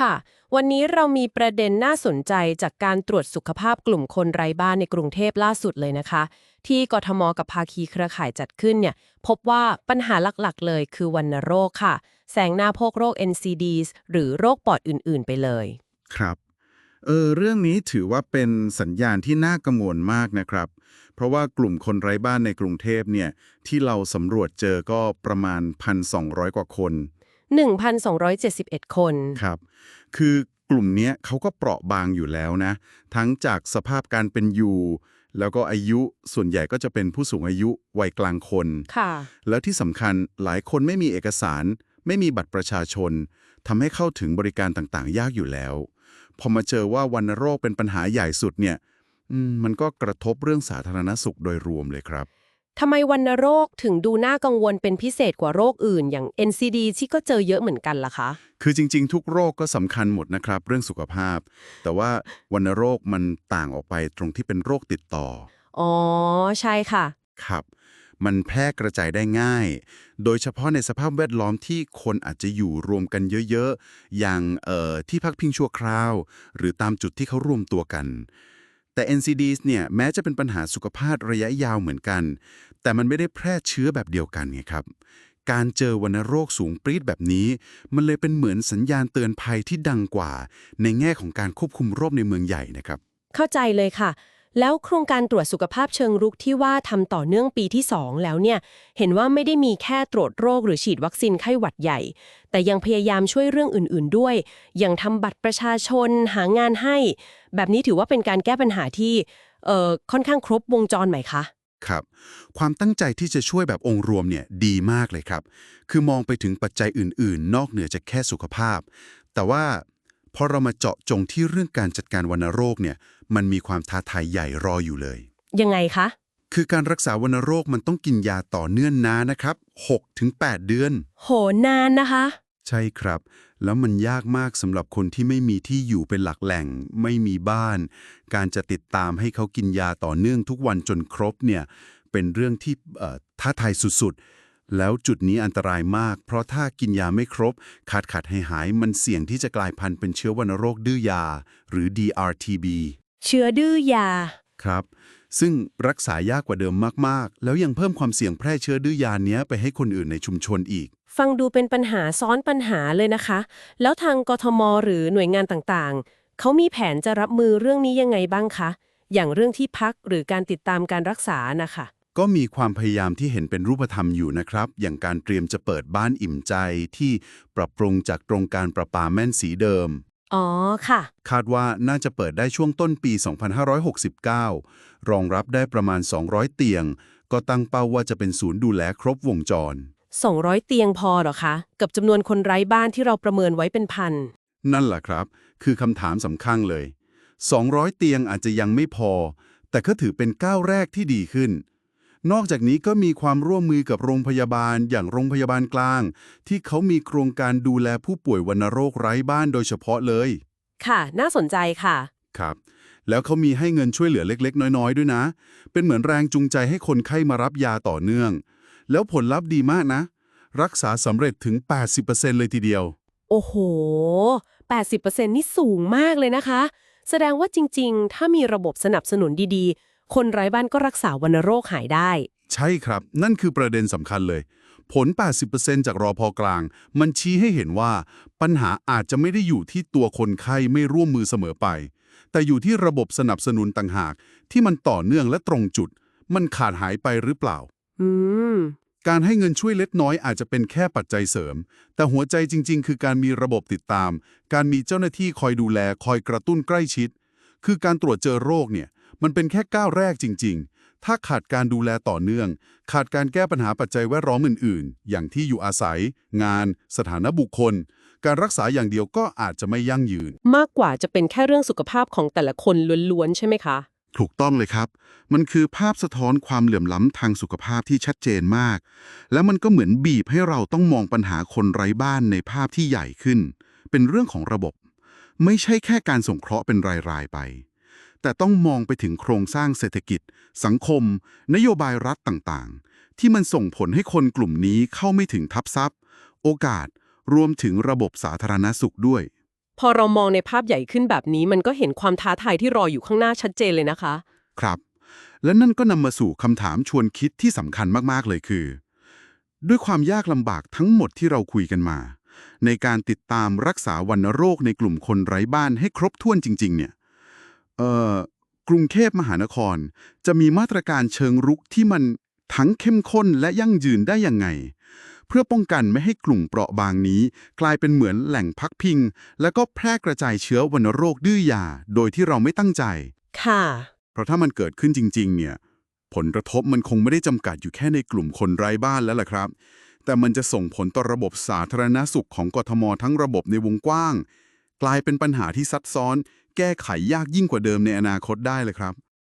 ค่ะ วันนี้เรามีประเด็นน่าสนใจจากการตรวจสุขภาพกลุ่มคนไร้บ้านในกรุงเทพล่าสุดเลยนะคะ ที่กทมกับภาคีเครือข่ายจัดขึ้นเนี่ย พบว่าปัญหาหลักๆ เลยคือวัณโรคค่ะ แสงหน้าพวกโรค NCDs หรือโรคปอดอื่นๆ ไปเลย ครับ เออเรื่องนี้ถือว่าเป็นสัญญาณที่น่ากังวลมากนะครับ เพราะว่ากลุ่มคนไร้บ้านในกรุงเทพเนี่ยที่เราสำรวจเจอก็ประมาณ 1,200 กว่าคน 1,271 คน ครับ คือกลุ่มเนี้ยเขาก็เปราะบางอยู่แล้วนะ ทั้งจากสภาพการเป็นอยู่ แล้วก็อายุส่วนใหญ่ก็จะเป็นผู้สูงอายุวัยกลางคน ค่ะ แล้วที่สำคัญหลายคนไม่มีเอกสาร ไม่มีบัตรประชาชนทำให้เข้าถึงบริการต่างๆ ยากอยู่แล้ว พอมาเจอว่าวัณโรคเป็นปัญหาใหญ่สุดเนี่ยอืมมันก็กระทบเรื่องสาธารณสุขโดยรวมเลยครับ ทำไมวัณโรคถึงดูน่ากังวลเป็นพิเศษกว่าโรคอื่น อย่าง NCD ที่ก็เจอเยอะเหมือนกันล่ะคะ คือจริง ๆ ทุกโรคก็สำคัญหมดนะครับ เรื่องสุขภาพ แต่ว่าวัณโรคมันต่างออกไปตรงที่เป็นโรคติดต่อ อ๋อ ใช่ค่ะ ครับ มันแพร่กระจายได้ง่าย โดยเฉพาะในสภาพแวดล้อมที่คนอาจจะอยู่รวมกันเยอะ ๆ อย่างเอ่อที่พักพิงชั่วคราว หรือตามจุดที่เขารวมตัวกัน แต่ NCDs เนี่ยแม้จะเป็นปัญหาสุขภาพระยะยาวเหมือนกัน แต่มันไม่ได้แพร่เชื้อแบบเดียวกันไงครับ การเจอวัณโรคสูงปรีดแบบนี้ มันเลยเป็นเหมือนสัญญาณเตือนภัยที่ดังกว่า ในแง่ของการควบคุมโรคในเมืองใหญ่นะครับ เข้าใจเลยค่ะ แล้วโครงการตรวจสุขภาพเชิงรุกที่ว่าทำต่อเนื่องปีที่ 2 แล้วเนี่ย เห็นว่าไม่ได้มีแค่ตรวจโรคหรือฉีดวัคซีนไข้หวัดใหญ่ แต่ยังพยายามช่วยเรื่องอื่นๆด้วย อย่างทำบัตรประชาชนหางานให้ แบบนี้ถือว่าเป็นการแก้ปัญหาที่เอ่อค่อนข้างครบวงจรไหมคะครับความตั้งใจที่จะช่วยแบบองค์รวมเนี่ยดีมากเลยครับ คือมองไปถึงปัจจัยอื่น ๆ นอกเหนือจากแค่สุขภาพ แต่ว่าพอเรามาเจาะจงที่เรื่องการจัดการวัณโรคเนี่ย มันมีความท้าทายใหญ่รออยู่เลย ยังไงคะ คือการรักษาวัณโรคมันต้องกินยาต่อเนื่องนานนะครับ6-8เดือน โหนานนะคะ ใช่ครับ แล้วมันยากมากสำหรับคนที่ไม่มีที่อยู่เป็นหลักแหล่ง ไม่มีบ้าน การจะติดตามให้เขากินยาต่อเนื่องทุกวันจนครบเนี่ยเป็นเรื่องที่เอ่อท้าทายสุดๆ แล้วจุดนี้อันตรายมาก เพราะถ้ากินยาไม่ครบ ขาดขาดหายหายๆมันเสี่ยงที่จะกลายพันธุ์เป็นเชื้อวัณโรคดื้อยา หรือ DRTB เชื้อดื้อยา ครับ ซึ่งรักษายากกว่าเดิมมากๆ แล้วยังเพิ่มความเสี่ยงแพร่เชื้อดื้อยาเนี้ยไปให้คนอื่นในชุมชนอีก ฟังดูเป็นปัญหาซ้อนปัญหาเลยนะคะ แล้วทางกทมหรือหน่วยงานต่างๆ เขามีแผนจะรับมือเรื่องนี้ยังไงบ้างคะ อย่างเรื่องที่พักหรือการติดตามการรักษานะคะ ก็มีความพยายามที่เห็นเป็นรูปธรรมอยู่นะครับ อย่างการเตรียมจะเปิดบ้านอิ่มใจที่ปรับปรุงจากโครงการประปาแม่นสีเดิม อ๋อค่ะ คาดว่าน่าจะเปิดได้ช่วงต้นปี 2569 รองรับได้ประมาณ 200 เตียง ก็ตั้งเป้าว่าจะเป็นศูนย์ดูแลครบวงจร 200 เตียงพอเหรอคะ กับจำนวนคนไร้บ้านที่เราประเมินไว้เป็นพัน นั่นแหละครับ คือคำถามสำคัญเลย 200 เตียงอาจจะยังไม่พอ แต่ก็ถือเป็นก้าวแรกที่ดีขึ้น นอกจากนี้ก็มีความร่วมมือกับโรงพยาบาลอย่างโรงพยาบาลกลาง ที่เขามีโครงการดูแลผู้ป่วยวัณโรคไร้บ้านโดยเฉพาะเลย ค่ะ น่าสนใจค่ะ ครับ แล้วเขามีให้เงินช่วยเหลือเล็ก ๆ น้อย ๆ ด้วยนะ เป็นเหมือนแรงจูงใจให้คนไข้มารับยาต่อเนื่อง แล้วผลลัพธ์ดีมากนะ รักษาสำเร็จถึง 80%เลยทีเดียว โอ้โห 80%นี่สูงมากเลยนะคะ แสดงว่าจริง ๆ ถ้ามีระบบสนับสนุนดีๆ คนไร้บ้านก็รักษาวัณโรคหายได้ ใช่ครับ นั่นคือประเด็นสำคัญเลย ผล 80%จากรอพอกลาง มันชี้ให้เห็นว่า ปัญหาอาจจะไม่ได้อยู่ที่ตัวคนไข้ไม่ร่วมมือเสมอไป แต่อยู่ที่ระบบสนับสนุนต่างหาก ที่มันต่อเนื่องและตรงจุด มันขาดหายไปหรือเปล่า อืม การให้เงินช่วยเล็กน้อยอาจจะเป็นแค่ปัจจัยเสริม แต่หัวใจจริง ๆ คือการมีระบบติดตาม การมีเจ้าหน้าที่คอยดูแล คอยกระตุ้นใกล้ชิด คือการตรวจเจอโรคเนี่ย มันเป็นแค่ก้าวแรกจริง ๆ ถ้าขาดการดูแลต่อเนื่อง ขาดการแก้ปัญหาปัจจัยแวดล้อมอื่น ๆ อย่างที่อยู่อาศัย งาน สถานะบุคคล การรักษาอย่างเดียวก็อาจจะไม่ยั่งยืน มากกว่าจะเป็นแค่เรื่องสุขภาพของแต่ละคนล้วนๆ ใช่ไหมคะ ถูกต้องเลยครับ มันคือภาพสะท้อนความเหลื่อมล้ำทางสุขภาพที่ชัดเจนมาก และมันก็เหมือนบีบให้เราต้องมองปัญหาคนไร้บ้านในภาพที่ใหญ่ขึ้น เป็นเรื่องของระบบ ไม่ใช่แค่การสงเคราะห์เป็นรายๆไป แต่ต้องมองไปถึงโครงสร้างเศรษฐกิจ สังคม นโยบายรัฐต่างๆ ที่มันส่งผลให้คนกลุ่มนี้เข้าไม่ถึงทับทรัพย์ โอกาส รวมถึงระบบสาธารณสุขด้วย พอเรามองในภาพใหญ่ขึ้นแบบนี้มันก็เห็นความท้าทายที่รออยู่ข้างหน้าชัดเจนเลยนะคะ ครับ และนั่นก็นำมาสู่คำถามชวนคิดที่สำคัญมากๆเลยคือ ด้วยความยากลำบากทั้งหมดที่เราคุยกันมา ในการติดตามรักษาวัณโรคในกลุ่มคนไร้บ้านให้ครบถ้วนจริง ๆ เนี่ยเอ่อ กรุงเทพมหานคร จะมีมาตรการเชิงรุกที่มันทั้งเข้มข้นและยั่งยืนได้ยังไง เพื่อป้องกันไม่ให้กลุ่มเปราะบางนี้ กลายเป็นเหมือนแหล่งพักพิง แล้วก็แพร่กระจายเชื้อวัณโรคดื้อยา โดยที่เราไม่ตั้งใจ ค่ะ เพราะถ้ามันเกิดขึ้นจริง ๆ เนี่ย ผลกระทบมันคงไม่ได้จำกัดอยู่แค่ในกลุ่มคนไร้บ้านแล้วล่ะครับ แต่มันจะส่งผลต่อระบบสาธารณสุขของกทมทั้งระบบในวงกว้าง กลายเป็นปัญหาที่ซับซ้อน แก้ไขยากยิ่งกว่าเดิมในอนาคตได้เลยครับ